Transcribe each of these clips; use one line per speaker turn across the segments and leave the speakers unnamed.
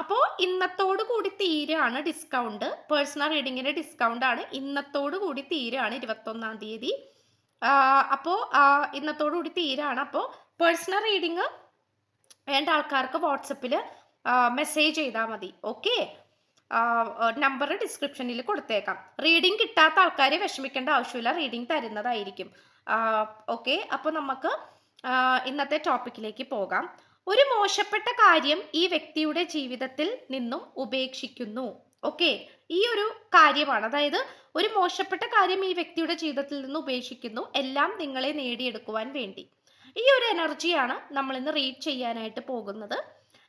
അപ്പോൾ ഇന്നത്തോട് കൂടി തീരാണ് ഡിസ്കൗണ്ട് പേഴ്സണൽ റീഡിങ്ങിന്റെ ഡിസ്കൗണ്ട് ആണ്. ഇന്നത്തോട് കൂടി തീരാണ് ഇരുപത്തൊന്നാം തീയതി. അപ്പോൾ ഇന്നത്തോട് കൂടി തീരാണ്. അപ്പോൾ പേഴ്സണൽ റീഡിങ് വേണ്ട ആൾക്കാർക്ക് വാട്സപ്പിൽ മെസ്സേജ് ചെയ്താൽ മതി. ഓക്കെ നമ്പർ ഡിസ്ക്രിപ്ഷനിൽ കൊടുത്തേക്കാം. റീഡിംഗ് കിട്ടാത്ത ആൾക്കാരെ വിഷമിക്കേണ്ട ആവശ്യമില്ല. റീഡിംഗ് തരുന്നതായിരിക്കും. ഓക്കെ അപ്പോൾ നമുക്ക് ഇന്നത്തെ ടോപ്പിക്കിലേക്ക് പോകാം. ഒരു മോശപ്പെട്ട കാര്യം ഈ വ്യക്തിയുടെ ജീവിതത്തിൽ നിന്നും ഉപേക്ഷിക്കുന്നു. ഓക്കെ? ഈ ഒരു കാര്യമാണ്. അതായത് ഒരു മോശപ്പെട്ട കാര്യം ഈ വ്യക്തിയുടെ ജീവിതത്തിൽ നിന്ന് ഉപേക്ഷിക്കുന്നു. എല്ലാം നിങ്ങളെ നേടിയെടുക്കുവാൻ വേണ്ടി. ഈ ഒരു എനർജിയാണ് നമ്മൾ ഇന്ന് റീഡ് ചെയ്യാനായിട്ട് പോകുന്നത്.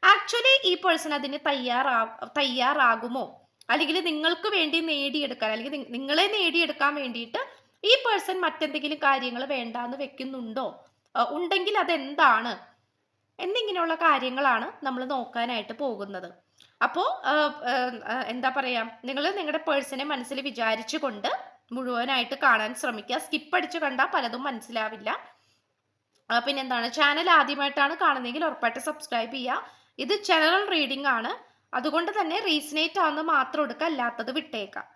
ആക്ച്വലി ഈ പേഴ്സൺ അതിന് തയ്യാറാ തയ്യാറാകുമോ? അല്ലെങ്കിൽ നിങ്ങൾക്ക് വേണ്ടി നേടിയെടുക്കാൻ അല്ലെങ്കിൽ നിങ്ങളെ നേടിയെടുക്കാൻ വേണ്ടിയിട്ട് ഈ പേഴ്സൺ മറ്റെന്തെങ്കിലും കാര്യങ്ങൾ വേണ്ടാന്ന് വെക്കുന്നുണ്ടോ? ഉണ്ടെങ്കിൽ അതെന്താണ്? എന്നിങ്ങനെയുള്ള കാര്യങ്ങളാണ് നമ്മൾ നോക്കാനായിട്ട് പോകുന്നത്. അപ്പോൾ എന്താ പറയാ നിങ്ങൾ നിങ്ങളുടെ പേഴ്സണെ മനസ്സിൽ വിചാരിച്ചുകൊണ്ട് മുഴുവനായിട്ട് കാണാൻ ശ്രമിക്കുക. സ്കിപ്പ് അടിച്ച് കണ്ടാൽ പലതും മനസ്സിലാവില്ല. പിന്നെ പിന്നെന്താണ് ചാനൽ ആദ്യമായിട്ടാണ് കാണുന്നതെങ്കിൽ ഉറപ്പായിട്ട് സബ്സ്ക്രൈബ് ചെയ്യുക. ഇത് ജനറൽ റീഡിംഗ് ആണ്. അതുകൊണ്ട് തന്നെ റീസണേറ്റ് ആവുന്ന മാത്രം എടുക്കുക അല്ലാത്തത് വിട്ടേക്കാം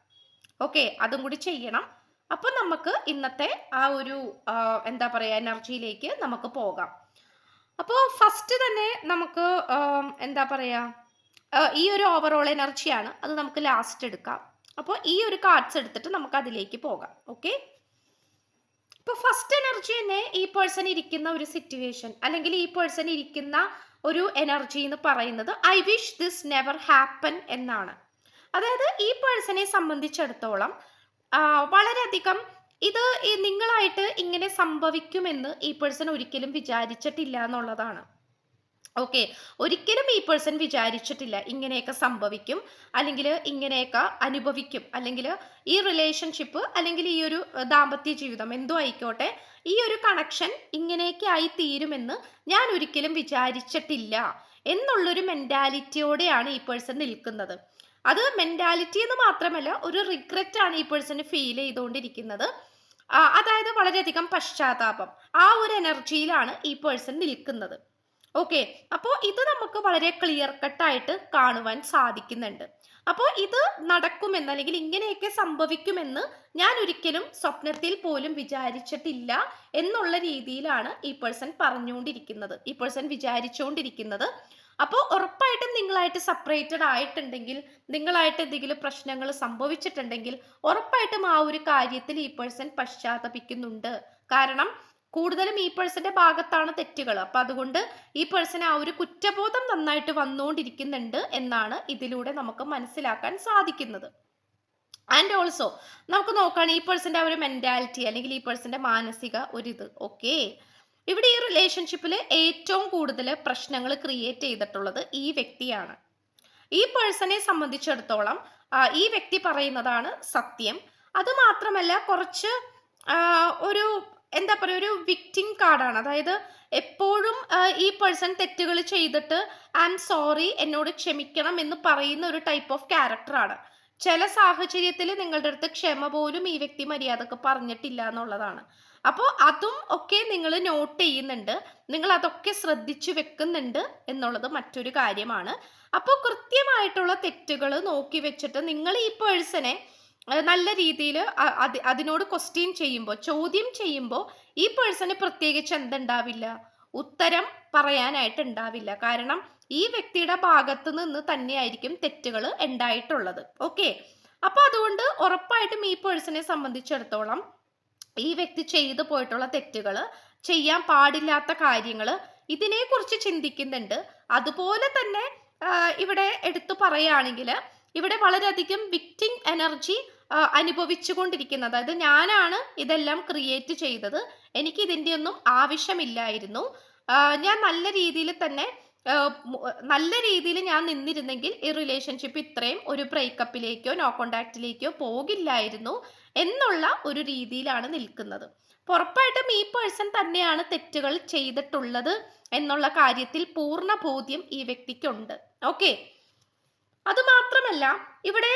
ഓക്കെ അതും കൂടി ചെയ്യണം. അപ്പം നമുക്ക് ഇന്നത്തെ ആ ഒരു എന്താ പറയുക എനർജിയിലേക്ക് നമുക്ക് പോകാം. അപ്പോൾ ഫസ്റ്റ് തന്നെ നമുക്ക് എന്താ പറയുക ഈ ഒരു ഓവറോൾ എനർജിയാണ് അത് നമുക്ക് ലാസ്റ്റ് എടുക്കാം. അപ്പോൾ ഈ ഒരു കാർഡ്സ് എടുത്തിട്ട് നമുക്ക് അതിലേക്ക് പോകാം. ഓക്കെ ഇപ്പോൾ ഫസ്റ്റ് എനർജി തന്നെ ഈ പേഴ്സൺ ഇരിക്കുന്ന ഒരു സിറ്റുവേഷൻ അല്ലെങ്കിൽ ഈ പേഴ്സൺ ഇരിക്കുന്ന ഒരു എനർജി എന്ന് പറയുന്നത് I wish this never happen എന്നാണ്. അതായത് ഈ പേഴ്സണെ സംബന്ധിച്ചിടത്തോളം വളരെയധികം ഇത് ഈ നിങ്ങളായിട്ട് ഇങ്ങനെ സംഭവിക്കുമെന്ന് ഈ പേഴ്സൺ ഒരിക്കലും വിചാരിച്ചിട്ടില്ല എന്നുള്ളതാണ്. ഓക്കെ ഒരിക്കലും ഈ പേഴ്സൺ വിചാരിച്ചിട്ടില്ല ഇങ്ങനെയൊക്കെ സംഭവിക്കും അല്ലെങ്കിൽ ഇങ്ങനെയൊക്കെ അനുഭവിക്കും അല്ലെങ്കിൽ ഈ റിലേഷൻഷിപ്പ് അല്ലെങ്കിൽ ഈ ഒരു ദാമ്പത്യ ജീവിതം എന്തോ ആയിക്കോട്ടെ ഈ ഒരു കണക്ഷൻ ഇങ്ങനെയൊക്കെ ആയി തീരുമെന്ന് ഞാൻ ഒരിക്കലും വിചാരിച്ചിട്ടില്ല എന്നുള്ളൊരു മെന്റാലിറ്റിയോടെയാണ് ഈ പേഴ്സൺ നിൽക്കുന്നത്. അത് മെന്റാലിറ്റി എന്ന് മാത്രമല്ല ഒരു റിഗ്രറ്റ് ആണ് ഈ പേഴ്സൺ ഫീൽ ചെയ്തുകൊണ്ടിരിക്കുന്നത്. അതായത് വളരെയധികം പശ്ചാത്താപം. ആ ഒരു എനർജിയിലാണ് ഈ പേഴ്സൺ നിൽക്കുന്നത്. ഓക്കെ അപ്പോൾ ഇത് നമുക്ക് വളരെ ക്ലിയർ കട്ടായിട്ട് കാണുവാൻ സാധിക്കുന്നുണ്ട്. അപ്പോൾ ഇത് നടക്കുമെന്ന് അല്ലെങ്കിൽ ഇങ്ങനെയൊക്കെ സംഭവിക്കുമെന്ന് ഞാൻ ഒരിക്കലും സ്വപ്നത്തിൽ പോലും വിചാരിച്ചിട്ടില്ല എന്നുള്ള രീതിയിലാണ് ഈ പേഴ്സൺ പറഞ്ഞുകൊണ്ടിരിക്കുന്നത്. ഈ പേഴ്സൺ വിചാരിച്ചുകൊണ്ടിരിക്കുന്നത് അപ്പോൾ ഉറപ്പായിട്ടും നിങ്ങളായിട്ട് സെപ്പറേറ്റഡ് ആയിട്ടുണ്ടെങ്കിൽ നിങ്ങളായിട്ട് എന്തെങ്കിലും പ്രശ്നങ്ങൾ സംഭവിച്ചിട്ടുണ്ടെങ്കിൽ ഉറപ്പായിട്ടും ആ ഒരു കാര്യത്തിൽ ഈ പേഴ്സൺ പശ്ചാത്തപിക്കുന്നുണ്ട്. കാരണം കൂടുതലും ഈ പേഴ്സന്റെ ഭാഗത്താണ് തെറ്റുകൾ. അപ്പൊ അതുകൊണ്ട് ഈ പേഴ്സൺ ആ ഒരു കുറ്റബോധം നന്നായിട്ട് വന്നുകൊണ്ടിരിക്കുന്നുണ്ട് എന്നാണ് ഇതിലൂടെ നമുക്ക് മനസ്സിലാക്കാൻ സാധിക്കുന്നത്. ആൻഡ് ഓൾസോ നമുക്ക് നോക്കുകയാണ് ഈ പേഴ്സന്റെ ആ ഒരു മെന്റാലിറ്റി അല്ലെങ്കിൽ ഈ പേഴ്സന്റെ മാനസിക ഒരിത്. ഓക്കെ ഇവിടെ ഈ റിലേഷൻഷിപ്പിൽ ഏറ്റവും കൂടുതൽ പ്രശ്നങ്ങൾ ക്രിയേറ്റ് ചെയ്തിട്ടുള്ളത് ഈ വ്യക്തിയാണ്. ഈ പേഴ്സണെ സംബന്ധിച്ചിടത്തോളം ഈ വ്യക്തി പറയുന്നതാണ് സത്യം. അത് മാത്രമല്ല കുറച്ച് ഒരു എന്താ പറയുക ഒരു വിക്ടിം കാർഡാണ് അതായത് എപ്പോഴും ഈ പേഴ്സൺ തെറ്റുകൾ ചെയ്തിട്ട് ഐ എം സോറി എന്നോട് ക്ഷമിക്കണം എന്ന് പറയുന്ന ഒരു ടൈപ്പ് ഓഫ് ക്യാരക്ടറാണ് ചില സാഹചര്യത്തിൽ നിങ്ങളുടെ അടുത്ത് ക്ഷമ പോലും ഈ വ്യക്തി മര്യാദയ്ക്ക് പറഞ്ഞിട്ടില്ല എന്നുള്ളതാണ്. അപ്പോൾ അതും ഒക്കെ നിങ്ങൾ നോട്ട് ചെയ്യുന്നുണ്ട്. നിങ്ങൾ അതൊക്കെ ശ്രദ്ധിച്ചു വെക്കുന്നുണ്ട് എന്നുള്ളത് മറ്റൊരു കാര്യമാണ്. അപ്പോൾ കൃത്യമായിട്ടുള്ള തെറ്റുകൾ നോക്കി വെച്ചിട്ട് നിങ്ങൾ ഈ പേഴ്സണെ നല്ല രീതിയിൽ അതിനോട് ക്വസ്റ്റ്യൻ ചെയ്യുമ്പോൾ ചോദ്യം ചെയ്യുമ്പോൾ ഈ പേഴ്സണ് പ്രത്യേകിച്ച് എന്തുണ്ടാവില്ല? ഉത്തരം പറയാനായിട്ട് ഉണ്ടാവില്ല. കാരണം ഈ വ്യക്തിയുടെ ഭാഗത്ത് നിന്ന് തന്നെയായിരിക്കും തെറ്റുകൾ ഉണ്ടായിട്ടുള്ളത്. ഓക്കെ അപ്പൊ അതുകൊണ്ട് ഉറപ്പായിട്ടും ഈ പേഴ്സണെ സംബന്ധിച്ചിടത്തോളം ഈ വ്യക്തി ചെയ്തു പോയിട്ടുള്ള തെറ്റുകൾ ചെയ്യാൻ പാടില്ലാത്ത കാര്യങ്ങൾ ഇതിനെക്കുറിച്ച് ചിന്തിക്കുന്നുണ്ട്. അതുപോലെ തന്നെ ഇവിടെ എടുത്തു പറയുകയാണെങ്കിൽ ഇവിടെ വളരെയധികം വിക്റ്റിംഗ് എനർജി അനുഭവിച്ചു കൊണ്ടിരിക്കുന്നത് അതായത് ഞാനാണ് ഇതെല്ലാം ക്രിയേറ്റ് ചെയ്തത്. എനിക്ക് ഇതിന്റെ ഒന്നും ആവശ്യമില്ലായിരുന്നു. ഞാൻ നല്ല രീതിയിൽ തന്നെ നല്ല രീതിയിൽ ഞാൻ നിന്നിരുന്നെങ്കിൽ ഈ റിലേഷൻഷിപ്പ് ഇത്രയും ഒരു ബ്രേക്കപ്പിലേക്കോ നോ കോണ്ടാക്റ്റിലേക്കോ പോകില്ലായിരുന്നു. എന്നുള്ള ഒരു രീതിയിലാണ് നിൽക്കുന്നത്. അപ്പൊ ഉറപ്പായിട്ടും ഈ പേഴ്സൺ തന്നെയാണ് തെറ്റുകൾ ചെയ്തിട്ടുള്ളത് എന്നുള്ള കാര്യത്തിൽ പൂർണ ബോധ്യം ഈ വ്യക്തിക്കുണ്ട്. ഓക്കെ അതുമാത്രമല്ല ഇവിടെ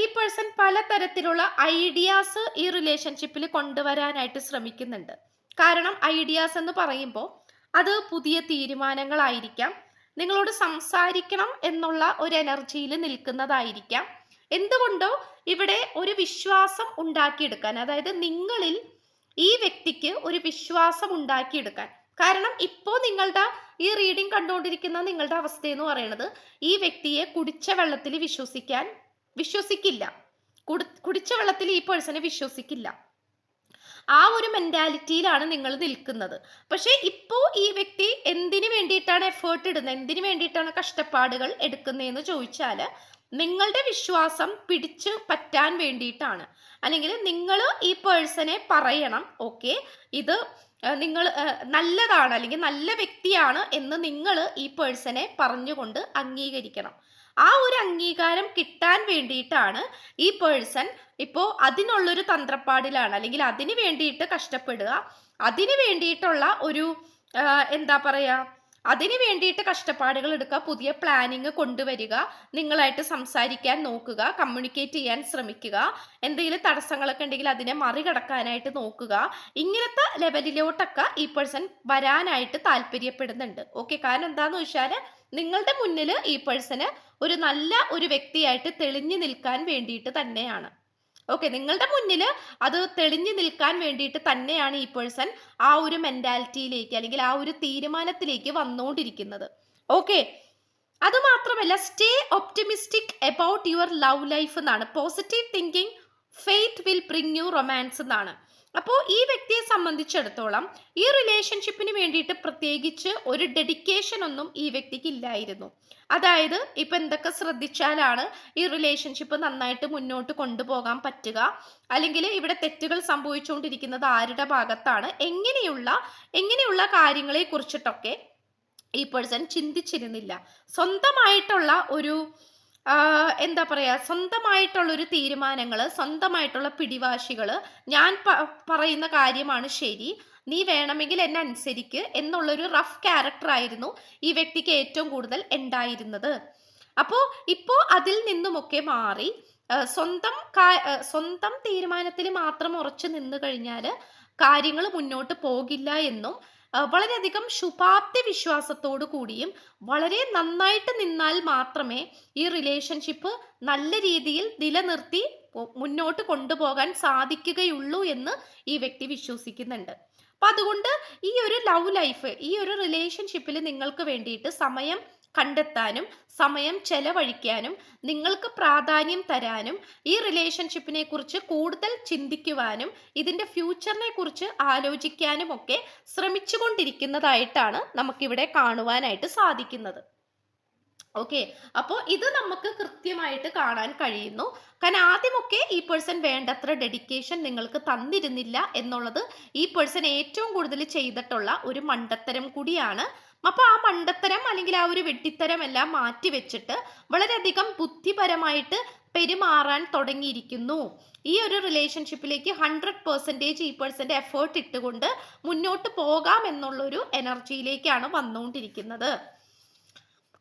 ഈ പേഴ്സൺ പലതരത്തിലുള്ള ഐഡിയാസ് ഈ റിലേഷൻഷിപ്പിൽ കൊണ്ടുവരാനായിട്ട് ശ്രമിക്കുന്നുണ്ട്. കാരണം ഐഡിയാസ് എന്ന് പറയുമ്പോൾ അത് പുതിയ തീരുമാനങ്ങളായിരിക്കാം. നിങ്ങളോട് സംസാരിക്കണം എന്നുള്ള ഒരു എനർജിയിൽ നിൽക്കുന്നതായിരിക്കാം. എന്തുകൊണ്ടോ ഇവിടെ ഒരു വിശ്വാസം ഉണ്ടാക്കിയെടുക്കാൻ അതായത് നിങ്ങളിൽ ഈ വ്യക്തിക്ക് ഒരു വിശ്വാസം ഉണ്ടാക്കിയെടുക്കാൻ. കാരണം ഇപ്പോ നിങ്ങളുടെ ഈ റീഡിംഗ് കണ്ടുകൊണ്ടിരിക്കുന്ന നിങ്ങളുടെ അവസ്ഥ എന്ന് പറയുന്നത് ഈ വ്യക്തിയെ കുടിച്ച വെള്ളത്തിൽ വിശ്വസിക്കാൻ വിശ്വസിക്കില്ല. കുടിച്ച വെള്ളത്തിൽ ഈ പേഴ്സണെ വിശ്വസിക്കില്ല. ആ ഒരു മെന്റാലിറ്റിയിലാണ് നിങ്ങൾ നിൽക്കുന്നത്. പക്ഷേ ഇപ്പോൾ ഈ വ്യക്തി എന്തിനു വേണ്ടിയിട്ടാണ് എഫേർട്ട് ഇടുന്നത്? എന്തിനു വേണ്ടിയിട്ടാണ് കഷ്ടപ്പാടുകൾ എടുക്കുന്നതെന്ന് ചോദിച്ചാൽ നിങ്ങളുടെ വിശ്വാസം പിടിച്ചു പറ്റാൻ വേണ്ടിയിട്ടാണ്. അല്ലെങ്കിൽ നിങ്ങൾ ഈ പേഴ്സണെ പറയണം ഓക്കെ? ഇത് നിങ്ങൾ നല്ലതാണ് അല്ലെങ്കിൽ നല്ല വ്യക്തിയാണ് എന്ന് നിങ്ങൾ ഈ പേഴ്സണെ പറഞ്ഞുകൊണ്ട് അംഗീകരിക്കണം. ആ ഒരു അംഗീകാരം കിട്ടാൻ വേണ്ടിയിട്ടാണ് ഈ പേഴ്സൺ ഇപ്പോൾ അതിനുള്ളൊരു തന്ത്രപ്പാടിലാണ്. അല്ലെങ്കിൽ അതിന് വേണ്ടിയിട്ട് കഷ്ടപ്പെടുക. അതിന് വേണ്ടിയിട്ടുള്ള ഒരു എന്താ പറയുക അതിന് വേണ്ടിയിട്ട് കഷ്ടപ്പാടുകൾ എടുക്കുക പുതിയ പ്ലാനിങ് കൊണ്ടുവരിക നിങ്ങളായിട്ട് സംസാരിക്കാൻ നോക്കുക കമ്മ്യൂണിക്കേറ്റ് ചെയ്യാൻ ശ്രമിക്കുക എന്തെങ്കിലും തടസ്സങ്ങളൊക്കെ ഉണ്ടെങ്കിൽ അതിനെ മറികടക്കാനായിട്ട് നോക്കുക. ഇങ്ങനത്തെ ലെവലിലോട്ടൊക്കെ ഈ പേഴ്സൺ വരാനായിട്ട് താല്പര്യപ്പെടുന്നുണ്ട്. ഓക്കെ കാരണം എന്താന്ന് വെച്ചാൽ നിങ്ങളുടെ മുന്നിൽ ഈ പേഴ്സണ് ഒരു നല്ല ഒരു വ്യക്തിയായിട്ട് തെളിഞ്ഞു നിൽക്കാൻ വേണ്ടിയിട്ട് തന്നെയാണ്. ഓക്കെ നിങ്ങളുടെ മുന്നിൽ അത് തെളിഞ്ഞു നിൽക്കാൻ വേണ്ടിയിട്ട് തന്നെയാണ് ഈ പേഴ്സൺ ആ ഒരു മെന്റാലിറ്റിയിലേക്ക് അല്ലെങ്കിൽ ആ ഒരു തീരുമാനത്തിലേക്ക് വന്നുകൊണ്ടിരിക്കുന്നത്. ഓക്കെ അത് മാത്രമല്ല stay optimistic about your love life എന്നാണ്. Positive thinking faith will bring you romance എന്നാണ്. അപ്പോൾ ഈ വ്യക്തിയെ സംബന്ധിച്ചിടത്തോളം ഈ റിലേഷൻഷിപ്പിന് വേണ്ടിയിട്ട് പ്രത്യേകിച്ച് ഒരു ഡെഡിക്കേഷൻ ഒന്നും ഈ വ്യക്തിക്ക് ഇല്ലായിരുന്നു. അതായത് ഇപ്പം എന്തൊക്കെ ശ്രദ്ധിച്ചാലാണ് ഈ റിലേഷൻഷിപ്പ് നന്നായിട്ട് മുന്നോട്ട് കൊണ്ടുപോകാൻ പറ്റുക? അല്ലെങ്കിൽ ഇവിടെ തെറ്റുകൾ സംഭവിച്ചുകൊണ്ടിരിക്കുന്നത് ആരുടെ ഭാഗത്താണ്? എങ്ങനെയുള്ള എങ്ങനെയുള്ള കാര്യങ്ങളെ കുറിച്ചിട്ടൊക്കെ ഈ പേഴ്സൺ ചിന്തിച്ചിരുന്നില്ല. സ്വന്തമായിട്ടുള്ള ഒരു എന്താ പറയാ സ്വന്തമായിട്ടുള്ള ഒരു തീരുമാനങ്ങൾ സ്വന്തമായിട്ടുള്ള പിടിവാശികൾ ഞാൻ പറയുന്ന കാര്യമാണ് ശരി. നീ വേണമെങ്കിൽ എന്നെ അനുസരിക്ക് എന്നുള്ളൊരു റഫ് ക്യാരക്ടർ ആയിരുന്നു ഈ വ്യക്തിക്ക് ഏറ്റവും കൂടുതൽ ഉണ്ടായിരുന്നത്. അപ്പോൾ ഇപ്പോൾ അതിൽ നിന്നുമൊക്കെ മാറി സ്വന്തം സ്വന്തം തീരുമാനത്തിൽ മാത്രം ഉറച്ചു നിന്നു കഴിഞ്ഞാൽ കാര്യങ്ങൾ മുന്നോട്ട് പോകില്ല എന്നും വളരെയധികം ശുഭാപ്തി വിശ്വാസത്തോടു കൂടിയും വളരെ നന്നായിട്ട് നിന്നാൽ മാത്രമേ ഈ റിലേഷൻഷിപ്പ് നല്ല രീതിയിൽ നിലനിർത്തി മുന്നോട്ട് കൊണ്ടുപോകാൻ സാധിക്കുകയുള്ളൂ എന്ന് ഈ വ്യക്തി വിശ്വസിക്കുന്നുണ്ട്. അപ്പൊ അതുകൊണ്ട് ഈ ഒരു ലവ് ലൈഫ് ഈ ഒരു റിലേഷൻഷിപ്പിൽ നിങ്ങൾക്ക് വേണ്ടിയിട്ട് സമയം കണ്ടെത്താനും സമയം ചെലവഴിക്കാനും നിങ്ങൾക്ക് പ്രാധാന്യം തരാനും ഈ റിലേഷൻഷിപ്പിനെ കുറിച്ച് കൂടുതൽ ചിന്തിക്കുവാനും ഇതിന്റെ ഫ്യൂച്ചറിനെ കുറിച്ച് ആലോചിക്കാനും ഒക്കെ ശ്രമിച്ചുകൊണ്ടിരിക്കുന്നതായിട്ടാണ് നമുക്കിവിടെ കാണുവാനായിട്ട് സാധിക്കുന്നത്. ഓക്കെ അപ്പോൾ ഇത് നമുക്ക് കൃത്യമായിട്ട് കാണാൻ കഴിയുന്നു. കാരണം ആദ്യമൊക്കെ ഈ പേഴ്സൺ വേണ്ടത്ര ഡെഡിക്കേഷൻ നിങ്ങൾക്ക് തന്നിരുന്നില്ല എന്നുള്ളത് ഈ പേഴ്സൺ ഏറ്റവും കൂടുതൽ ചെയ്തിട്ടുള്ള ഒരു മണ്ടത്തരം കൂടിയാണ്. അപ്പോൾ ആ മണ്ടത്തരം അല്ലെങ്കിൽ ആ ഒരു വെട്ടിത്തരം എല്ലാം മാറ്റി വെച്ചിട്ട് വളരെയധികം ബുദ്ധിപരമായിട്ട് പെരുമാറാൻ തുടങ്ങിയിരിക്കുന്നു. ഈ ഒരു റിലേഷൻഷിപ്പിലേക്ക് ഹൺഡ്രഡ് പെർസെന്റേജ് ഈ പേഴ്സന്റെ എഫേർട്ട് ഇട്ടുകൊണ്ട് മുന്നോട്ട് പോകാം എന്നുള്ളൊരു എനർജിയിലേക്കാണ് വന്നുകൊണ്ടിരിക്കുന്നത്.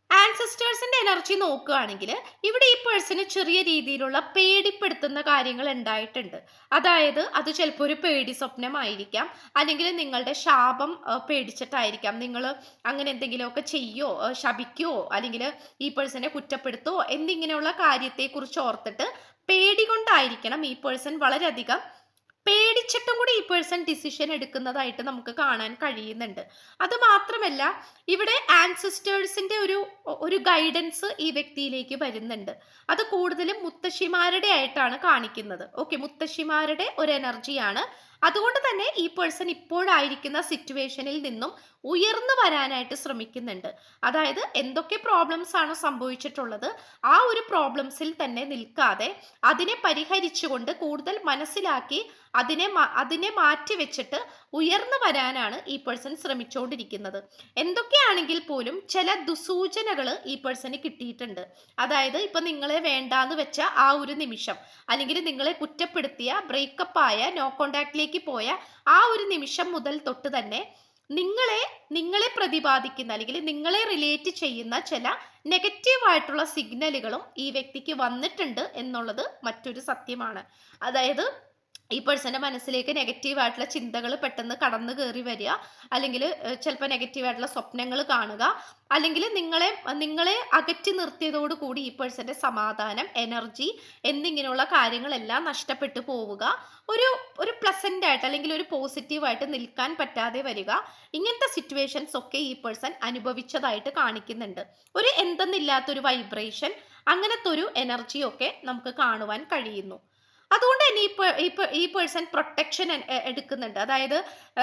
ആൻസിസ്റ്റേഴ്സിന്റെ എനർജി നോക്കുകയാണെങ്കിൽ ഇവിടെ ഈ പേഴ്സണ് ചെറിയ രീതിയിലുള്ള പേടിപ്പെടുത്തുന്ന കാര്യങ്ങൾ ഉണ്ടായിട്ടുണ്ട്. അതായത് അത് ചിലപ്പോൾ ഒരു പേടി സ്വപ്നമായിരിക്കാം. അല്ലെങ്കിൽ നിങ്ങളുടെ ശാപം പേടിച്ചിട്ടായിരിക്കാം. നിങ്ങൾ അങ്ങനെ എന്തെങ്കിലുമൊക്കെ ചെയ്യോ ആ, ശപിക്കോ അല്ലെങ്കിൽ ഈ പേഴ്സണെ കുറ്റപ്പെടുത്തോ എന്നിങ്ങനെയുള്ള കാര്യത്തെക്കുറിച്ച് ഓർത്തിട്ട് പേടി കൊണ്ടായിരിക്കണം ഈ പേഴ്സൺ വളരെയധികം പേഴ്സൺ ഡിസിഷൻ എടുക്കുന്നതായിട്ട് നമുക്ക് കാണാൻ കഴിയുന്നുണ്ട്. അത് മാത്രമല്ല ഇവിടെ ആൻസിസ്റ്റേഴ്സിന്റെ ഒരു ഒരു ഗൈഡൻസ് ഈ വ്യക്തിയിലേക്ക് വരുന്നുണ്ട്. അത് കൂടുതലും മുത്തശ്ശിമാരുടെ ആയിട്ടാണ് കാണിക്കുന്നത്. ഓക്കെ മുത്തശ്ശിമാരുടെ ഒരു എനർജിയാണ് അതുകൊണ്ട് തന്നെ ഈ പേഴ്സൺ ഇപ്പോഴായിരിക്കുന്ന സിറ്റുവേഷനിൽ നിന്നും ഉയർന്നു വരാനായിട്ട് ശ്രമിക്കുന്നുണ്ട്. അതായത് എന്തൊക്കെ പ്രോബ്ലംസ് ആണ് സംഭവിച്ചിട്ടുള്ളത് ആ ഒരു പ്രോബ്ലംസിൽ തന്നെ നിൽക്കാതെ അതിനെ പരിഹരിച്ചുകൊണ്ട് കൂടുതൽ മനസ്സിലാക്കി അതിനെ അതിനെ മാറ്റി വെച്ചിട്ട് ഉയർന്നു വരാനാണ് ഈ പേഴ്സൺ ശ്രമിച്ചുകൊണ്ടിരിക്കുന്നത് എന്തൊക്കെയാണെങ്കിൽ പോലും ചില ദുസൂചനകൾ ഈ പേഴ്സണ് കിട്ടിയിട്ടുണ്ട്. അതായത് ഇപ്പൊ നിങ്ങളെ വേണ്ടാന്ന് വെച്ച ആ ഒരു നിമിഷം അല്ലെങ്കിൽ നിങ്ങളെ കുറ്റപ്പെടുത്തിയ ബ്രേക്കപ്പ് ആയ നോ കോണ്ടാക്റ്റിലേക്ക് പോയ ആ ഒരു നിമിഷം മുതൽ തൊട്ട് തന്നെ നിങ്ങളെ നിങ്ങളെ പ്രതിപാദിക്കുന്ന അല്ലെങ്കിൽ നിങ്ങളെ റിലേറ്റ് ചെയ്യുന്ന ചില നെഗറ്റീവ് ആയിട്ടുള്ള സിഗ്നലുകളും ഈ വ്യക്തിക്ക് വന്നിട്ടുണ്ട് എന്നുള്ളത് മറ്റൊരു സത്യമാണ്. അതായത് ഈ പേഴ്സന്റെ മനസ്സിലേക്ക് നെഗറ്റീവ് ആയിട്ടുള്ള ചിന്തകൾ പെട്ടെന്ന് കടന്നു കയറി വരിക. അല്ലെങ്കിൽ ചിലപ്പോൾ നെഗറ്റീവ് ആയിട്ടുള്ള സ്വപ്നങ്ങൾ കാണുക. അല്ലെങ്കിൽ നിങ്ങളെ നിങ്ങളെ അകറ്റി നിർത്തിയതോട് കൂടി ഈ പേഴ്സന്റെ സമാധാനം എനർജി എന്നിങ്ങനെയുള്ള കാര്യങ്ങളെല്ലാം നഷ്ടപ്പെട്ടു പോവുക. ഒരു ഒരു പ്ലസന്റ് ആയിട്ട് അല്ലെങ്കിൽ ഒരു പോസിറ്റീവ് ആയിട്ട് നിൽക്കാൻ പറ്റാതെ വരിക. ഇങ്ങനത്തെ സിറ്റുവേഷൻസ് ഒക്കെ ഈ പേഴ്സൺ അനുഭവിച്ചതായിട്ട് കാണിക്കുന്നുണ്ട്. ഒരു എന്തെന്നില്ലാത്തൊരു വൈബ്രേഷൻ അങ്ങനത്തെ ഒരു എനർജിയൊക്കെ നമുക്ക് കാണുവാൻ കഴിയുന്നു. അതുകൊണ്ട് തന്നെ ഈ ഈ പേഴ്സൺ പ്രൊട്ടക്ഷൻ എടുക്കുന്നുണ്ട്. അതായത്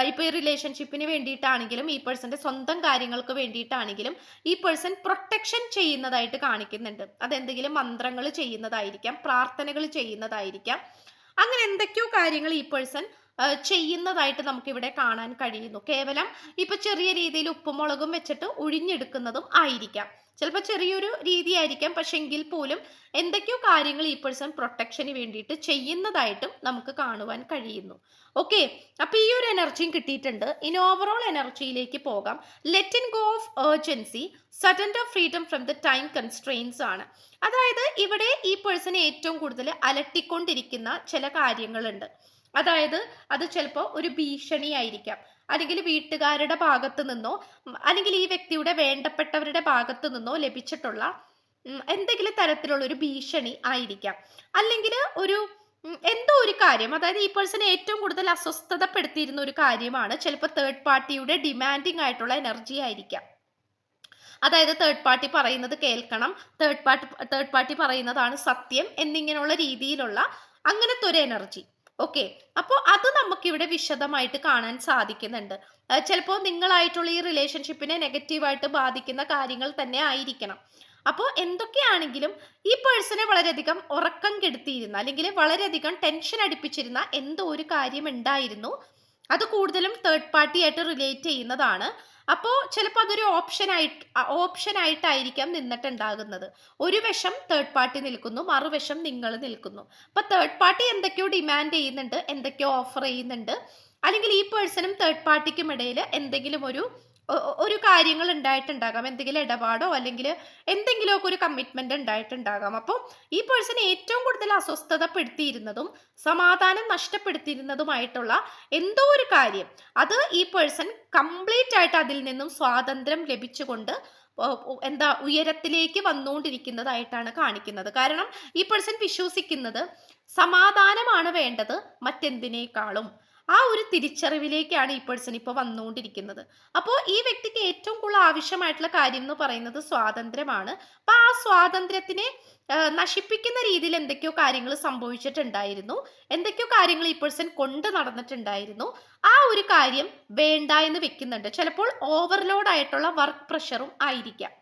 ഇപ്പോൾ ഈ റിലേഷൻഷിപ്പിന് വേണ്ടിയിട്ടാണെങ്കിലും ഈ പേഴ്സന്റെ സ്വന്തം കാര്യങ്ങൾക്ക് വേണ്ടിയിട്ടാണെങ്കിലും ഈ പേഴ്സൺ പ്രൊട്ടക്ഷൻ ചെയ്യുന്നതായിട്ട് കാണിക്കുന്നുണ്ട്. അതെന്തെങ്കിലും മന്ത്രങ്ങൾ ചെയ്യുന്നതായിരിക്കാം പ്രാർത്ഥനകൾ ചെയ്യുന്നതായിരിക്കാം. അങ്ങനെ എന്തൊക്കെയോ കാര്യങ്ങൾ ഈ പേഴ്സൺ ചെയ്യുന്നതായിട്ട് നമുക്ക് ഇവിടെ കാണാൻ കഴിയുന്നു. കേവലം ഇപ്പൊ ചെറിയ രീതിയിൽ ഉപ്പും മുളകും വെച്ചിട്ട് ഒഴിഞ്ഞെടുക്കുന്നതും ആയിരിക്കാം. ചിലപ്പോൾ ചെറിയൊരു രീതിയായിരിക്കാം. പക്ഷെ എങ്കിൽ പോലും എന്തൊക്കെയോ കാര്യങ്ങൾ ഈ പേഴ്സൺ പ്രൊട്ടക്ഷന് വേണ്ടിയിട്ട് ചെയ്യുന്നതായിട്ടും നമുക്ക് കാണുവാൻ കഴിയുന്നു. ഓക്കെ അപ്പൊ ഈ ഒരു എനർജിയും കിട്ടിയിട്ടുണ്ട്. ഇനി ഓവറോൾ എനർജിയിലേക്ക് പോകാം. Letting go of urgency sudden of freedom from the time constraints ആണ്. അതായത് ഇവിടെ ഈ പേഴ്സണെ ഏറ്റവും കൂടുതൽ അലട്ടിക്കൊണ്ടിരിക്കുന്ന ചില കാര്യങ്ങളുണ്ട്. അതായത് അത് ചിലപ്പോൾ ഒരു ഭീഷണിയായിരിക്കാം. അല്ലെങ്കിൽ വീട്ടുകാരുടെ ഭാഗത്തു നിന്നോ അല്ലെങ്കിൽ ഈ വ്യക്തിയുടെ വേണ്ടപ്പെട്ടവരുടെ ഭാഗത്തു നിന്നോ ലഭിച്ചിട്ടുള്ള എന്തെങ്കിലും തരത്തിലുള്ള ഒരു ഭീഷണി ആയിരിക്കാം. അല്ലെങ്കിൽ ഒരു എന്തോ ഒരു കാര്യം അതായത് ഈ പേഴ്സൺ ഏറ്റവും കൂടുതൽ അസ്വസ്ഥതപ്പെടുത്തിയിരുന്ന ഒരു കാര്യമാണ് ചിലപ്പോൾ തേർഡ് പാർട്ടിയുടെ ഡിമാൻഡിങ് ആയിട്ടുള്ള എനർജി ആയിരിക്കാം. അതായത് തേർഡ് പാർട്ടി പറയുന്നത് കേൾക്കണം തേർഡ് പാർട്ടി തേർഡ് പാർട്ടി പറയുന്നതാണ് സത്യം എന്നിങ്ങനെയുള്ള രീതിയിലുള്ള അങ്ങനത്തെ ഒരു എനർജി ഓക്കെ അപ്പോൾ അത് നമുക്കിവിടെ വിശദമായിട്ട് കാണാൻ സാധിക്കുന്നുണ്ട്. ചിലപ്പോൾ നിങ്ങളായിട്ടുള്ള ഈ റിലേഷൻഷിപ്പിനെ നെഗറ്റീവായിട്ട് ബാധിക്കുന്ന കാര്യങ്ങൾ തന്നെ ആയിരിക്കണം. അപ്പോൾ എന്തൊക്കെയാണെങ്കിലും ഈ പേഴ്സണെ വളരെയധികം ഉറക്കം കെടുത്തിയിരുന്ന അല്ലെങ്കിൽ വളരെയധികം ടെൻഷൻ അടിപ്പിച്ചിരുന്ന എന്തോ ഒരു കാര്യം ഉണ്ടായിരുന്നു. അത് കൂടുതലും തേർഡ് പാർട്ടി ആയിട്ട് റിലേറ്റ് ചെയ്യുന്നതാണ്. അപ്പോൾ ചിലപ്പോൾ അതൊരു ഓപ്ഷൻ ആയിട്ട് ഓപ്ഷൻ ആയിട്ടായിരിക്കാം നിന്നിട്ടുണ്ടാകുന്നത്. ഒരു വശം തേർഡ് പാർട്ടി നിൽക്കുന്നു മറുവശം നിങ്ങൾ നിൽക്കുന്നു. അപ്പോൾ തേർഡ് പാർട്ടി എന്തൊക്കെയോ ഡിമാൻഡ് ചെയ്യുന്നുണ്ട് എന്തൊക്കെയോ ഓഫർ ചെയ്യുന്നുണ്ട്. അല്ലെങ്കിൽ ഈ പേഴ്സണും തേർഡ് പാർട്ടിക്കും ഇടയിൽ എന്തെങ്കിലും ഒരു ഒരു കാര്യങ്ങൾ ഉണ്ടായിട്ടുണ്ടാകാം. എന്തെങ്കിലും ഇടപാടോ അല്ലെങ്കിൽ എന്തെങ്കിലുമൊക്കെ ഒരു കമ്മിറ്റ്മെന്റ് ഉണ്ടായിട്ടുണ്ടാകാം. അപ്പോൾ ഈ പേഴ്സൺ ഏറ്റവും കൂടുതൽ അസ്വസ്ഥതപ്പെടുത്തിയിരുന്നതും സമാധാനം നഷ്ടപ്പെടുത്തിയിരുന്നതുമായിട്ടുള്ള എന്തോ ഒരു കാര്യം അത് ഈ പേഴ്സൺ കംപ്ലീറ്റ് ആയിട്ട് അതിൽ നിന്നും സ്വാതന്ത്ര്യം ലഭിച്ചുകൊണ്ട് എന്താ ഉയരത്തിലേക്ക് വന്നുകൊണ്ടിരിക്കുന്നതായിട്ടാണ് കാണിക്കുന്നത്. കാരണം ഈ പേഴ്സൺ വിശ്വസിക്കുന്നത് സമാധാനമാണ് വേണ്ടത് മറ്റെന്തിനേക്കാളും. ആ ഒരു തിരിച്ചറിവിലേക്കാണ് ഈ പേഴ്സൺ ഇപ്പോൾ വന്നുകൊണ്ടിരിക്കുന്നത്. അപ്പോൾ ഈ വ്യക്തിക്ക് ഏറ്റവും കൂടുതൽ ആവശ്യമായിട്ടുള്ള കാര്യം എന്ന് പറയുന്നത് സ്വാതന്ത്ര്യമാണ്. അപ്പൊ ആ സ്വാതന്ത്ര്യത്തിനെ നശിപ്പിക്കുന്ന രീതിയിൽ എന്തൊക്കെയോ കാര്യങ്ങൾ സംഭവിച്ചിട്ടുണ്ടായിരുന്നു. എന്തൊക്കെയോ കാര്യങ്ങൾ ഈ പേഴ്സൺ കൊണ്ട് നടന്നിട്ടുണ്ടായിരുന്നു. ആ ഒരു കാര്യം വേണ്ട എന്ന് വെക്കുന്നുണ്ട്. ചിലപ്പോൾ ഓവർലോഡ് ആയിട്ടുള്ള വർക്ക് പ്രഷറും ആയിരിക്കാം.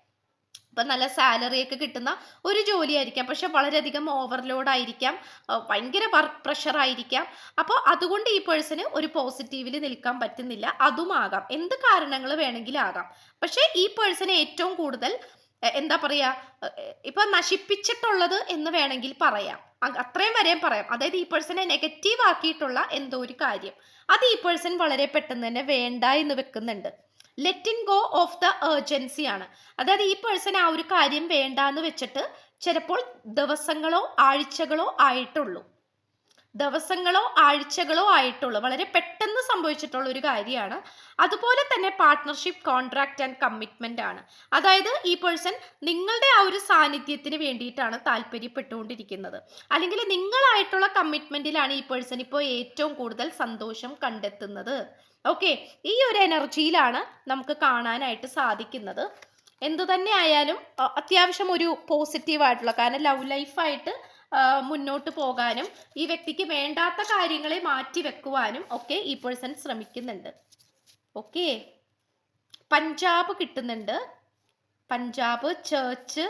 ഇപ്പം നല്ല സാലറി ഒക്കെ കിട്ടുന്ന ഒരു ജോലിയായിരിക്കാം പക്ഷെ വളരെയധികം ഓവർലോഡ് ആയിരിക്കാം. ഭയങ്കര വർക്ക് പ്രഷർ ആയിരിക്കാം. അപ്പോൾ അതുകൊണ്ട് ഈ പേഴ്സണ് ഒരു പോസിറ്റീവിൽ നിൽക്കാൻ പറ്റുന്നില്ല. അതുമാകാം എന്ത് കാരണങ്ങൾ വേണമെങ്കിലും ആകാം. പക്ഷേ ഈ പേഴ്സണ് ഏറ്റവും കൂടുതൽ എന്താ പറയാ ഇപ്പൊ നശിപ്പിച്ചിട്ടുള്ളത് എന്ന് വേണമെങ്കിൽ പറയാം. അത്രയും വരെയും പറയാം. അതായത് ഈ പേഴ്സനെ നെഗറ്റീവ് ആക്കിയിട്ടുള്ള എന്തോ ഒരു കാര്യം. അത് ഈ പേഴ്സൺ വളരെ പെട്ടെന്ന് തന്നെ വേണ്ട എന്ന് വെക്കുന്നുണ്ട്. Letting go of the urgency ആണ്. അതായത് ഈ പേഴ്സൺ ആ ഒരു കാര്യം വേണ്ട എന്ന് വെച്ചിട്ട് ചിലപ്പോൾ ദിവസങ്ങളോ ആഴ്ചകളോ ആയിട്ടുള്ളൂ. ദിവസങ്ങളോ ആഴ്ചകളോ ആയിട്ടുള്ളൂ. വളരെ പെട്ടെന്ന് സംഭവിച്ചിട്ടുള്ള ഒരു കാര്യമാണ്. അതുപോലെ തന്നെ പാർട്ട്ണർഷിപ്പ് കോൺട്രാക്ട് ആൻഡ് കമ്മിറ്റ്മെന്റ് ആണ്. അതായത് ഈ പേഴ്സൺ നിങ്ങളുടെ ആ ഒരു സാന്നിധ്യത്തിന് വേണ്ടിയിട്ടാണ് താല്പര്യപ്പെട്ടുകൊണ്ടിരിക്കുന്നത്. അല്ലെങ്കിൽ നിങ്ങളായിട്ടുള്ള കമ്മിറ്റ്മെന്റിലാണ് ഈ പേഴ്സൺ ഇപ്പോൾ ഏറ്റവും കൂടുതൽ സന്തോഷം കണ്ടെത്തുന്നത്. ഓക്കെ ഈ ഒരു എനർജിയിലാണ് നമുക്ക് കാണാനായിട്ട് സാധിക്കുന്നത്. എന്തു തന്നെ ആയാലും അത്യാവശ്യം ഒരു പോസിറ്റീവ് ആയിട്ടുള്ള കാരണം ലവ് ലൈഫായിട്ട് മുന്നോട്ട് പോകാനും ഈ വ്യക്തിക്ക് വേണ്ടാത്ത കാര്യങ്ങളെ മാറ്റി വെക്കുവാനും ഒക്കെ ഈ പേഴ്സൺ ശ്രമിക്കുന്നുണ്ട്. ഓക്കെ പഞ്ചാബ് കിട്ടുന്നുണ്ട്. പഞ്ചാബ് ചേർച്ച്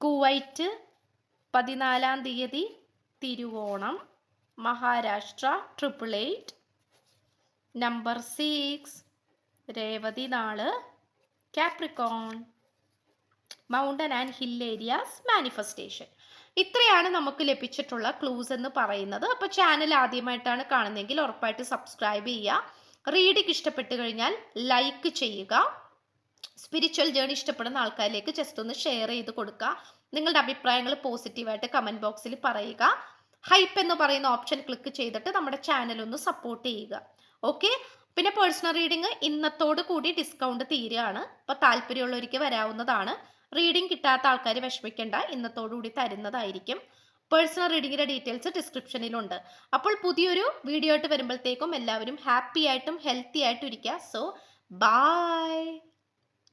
കുവൈറ്റ് പതിനാലാം തീയതി Thiruvonam Maharashtra triple eight number six Revathi നാൾ. Capricorn mountain and hill areas manifestation ഇത്രയാണ് നമുക്ക് ലഭിച്ചിട്ടുള്ള ക്ലൂസ് എന്ന് പറയുന്നത്. അപ്പോൾ ചാനൽ ആദ്യമായിട്ടാണ് കാണുന്നതെങ്കിൽ ഉറപ്പായിട്ട് സബ്സ്ക്രൈബ് ചെയ്യുക. റീഡിങ് ഇഷ്ടപ്പെട്ട് കഴിഞ്ഞാൽ ലൈക്ക് ചെയ്യുക. സ്പിരിച്വൽ ജേണി ഇഷ്ടപ്പെടുന്ന ആൾക്കാരിലേക്ക് ജസ്റ്റ് ഒന്ന് ഷെയർ ചെയ്ത് കൊടുക്കുക. നിങ്ങളുടെ അഭിപ്രായങ്ങൾ പോസിറ്റീവായിട്ട് കമന്റ് ബോക്സിൽ പറയുക. ഹൈപ്പ് എന്ന് പറയുന്ന ഓപ്ഷൻ ക്ലിക്ക് ചെയ്തിട്ട് നമ്മുടെ ചാനൽ ഒന്ന് സപ്പോർട്ട് ചെയ്യുക. ഓക്കെ പിന്നെ പേഴ്സണൽ റീഡിംഗ് ഇന്നത്തോട് കൂടി ഡിസ്കൗണ്ട് തീരുകയാണ്. അപ്പോൾ താല്പര്യമുള്ളവർക്ക് വരാവുന്നതാണ്. റീഡിംഗ് കിട്ടാത്ത ആൾക്കാർ വിഷമിക്കേണ്ട. ഇന്നത്തോടുകൂടി തരുന്നതായിരിക്കും. പേഴ്സണൽ റീഡിങ്ങിന്റെ ഡീറ്റെയിൽസ് ഡിസ്ക്രിപ്ഷനിലുണ്ട് അപ്പോൾ പുതിയൊരു വീഡിയോ ആയിട്ട് വരുമ്പോഴത്തേക്കും എല്ലാവരും ഹാപ്പി ആയിട്ടും ഹെൽത്തി ആയിട്ടും ഇരിക്കുക. So by